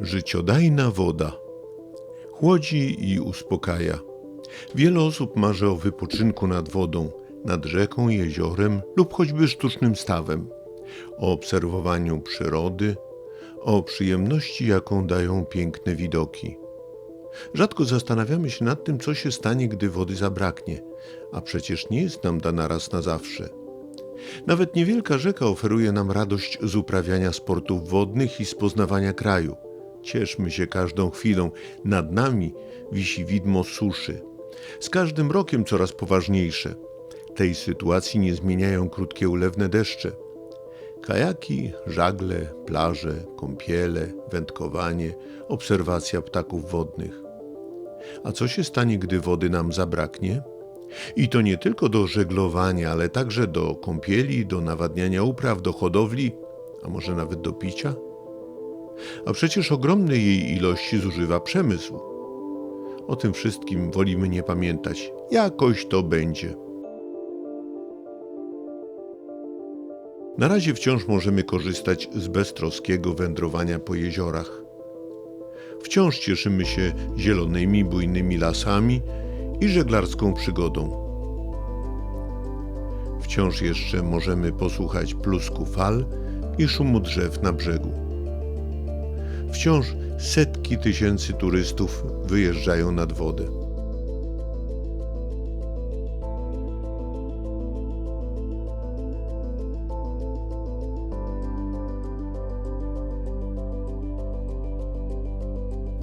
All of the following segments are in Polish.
Życiodajna woda. Chłodzi i uspokaja. Wiele osób marzy o wypoczynku nad wodą, nad rzeką, jeziorem lub choćby sztucznym stawem, o obserwowaniu przyrody, o przyjemności, jaką dają piękne widoki. Rzadko zastanawiamy się nad tym, co się stanie, gdy wody zabraknie, a przecież nie jest nam dana raz na zawsze. Nawet niewielka rzeka oferuje nam radość z uprawiania sportów wodnych i z poznawania kraju. Cieszmy się każdą chwilą. Nad nami wisi widmo suszy. Z każdym rokiem coraz poważniejsze. Tej sytuacji nie zmieniają krótkie ulewne deszcze. Kajaki, żagle, plaże, kąpiele, wędkowanie, obserwacja ptaków wodnych. A co się stanie, gdy wody nam zabraknie? I to nie tylko do żeglowania, ale także do kąpieli, do nawadniania upraw, do hodowli, a może nawet do picia? A przecież ogromnej jej ilości zużywa przemysł. O tym wszystkim wolimy nie pamiętać. Jakoś to będzie. Na razie wciąż możemy korzystać z beztroskiego wędrowania po jeziorach. Wciąż cieszymy się zielonymi, bujnymi lasami i żeglarską przygodą. Wciąż jeszcze możemy posłuchać plusku fal i szumu drzew na brzegu. Wciąż setki tysięcy turystów wyjeżdżają nad wodę.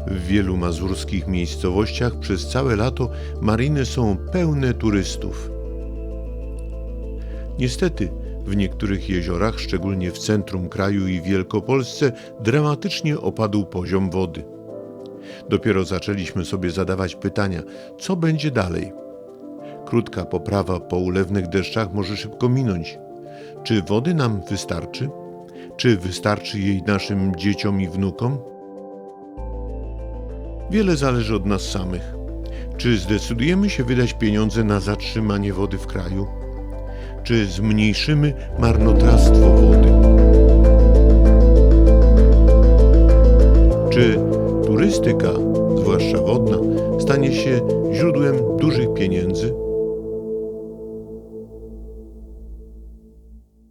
W wielu mazurskich miejscowościach przez całe lato mariny są pełne turystów. Niestety, w niektórych jeziorach, szczególnie w centrum kraju i Wielkopolsce, dramatycznie opadł poziom wody. Dopiero zaczęliśmy sobie zadawać pytania, co będzie dalej. Krótka poprawa po ulewnych deszczach może szybko minąć. Czy wody nam wystarczy? Czy wystarczy jej naszym dzieciom i wnukom? Wiele zależy od nas samych. Czy zdecydujemy się wydać pieniądze na zatrzymanie wody w kraju? czy zmniejszymy marnotrawstwo wody? Czy turystyka, zwłaszcza wodna, stanie się źródłem dużych pieniędzy?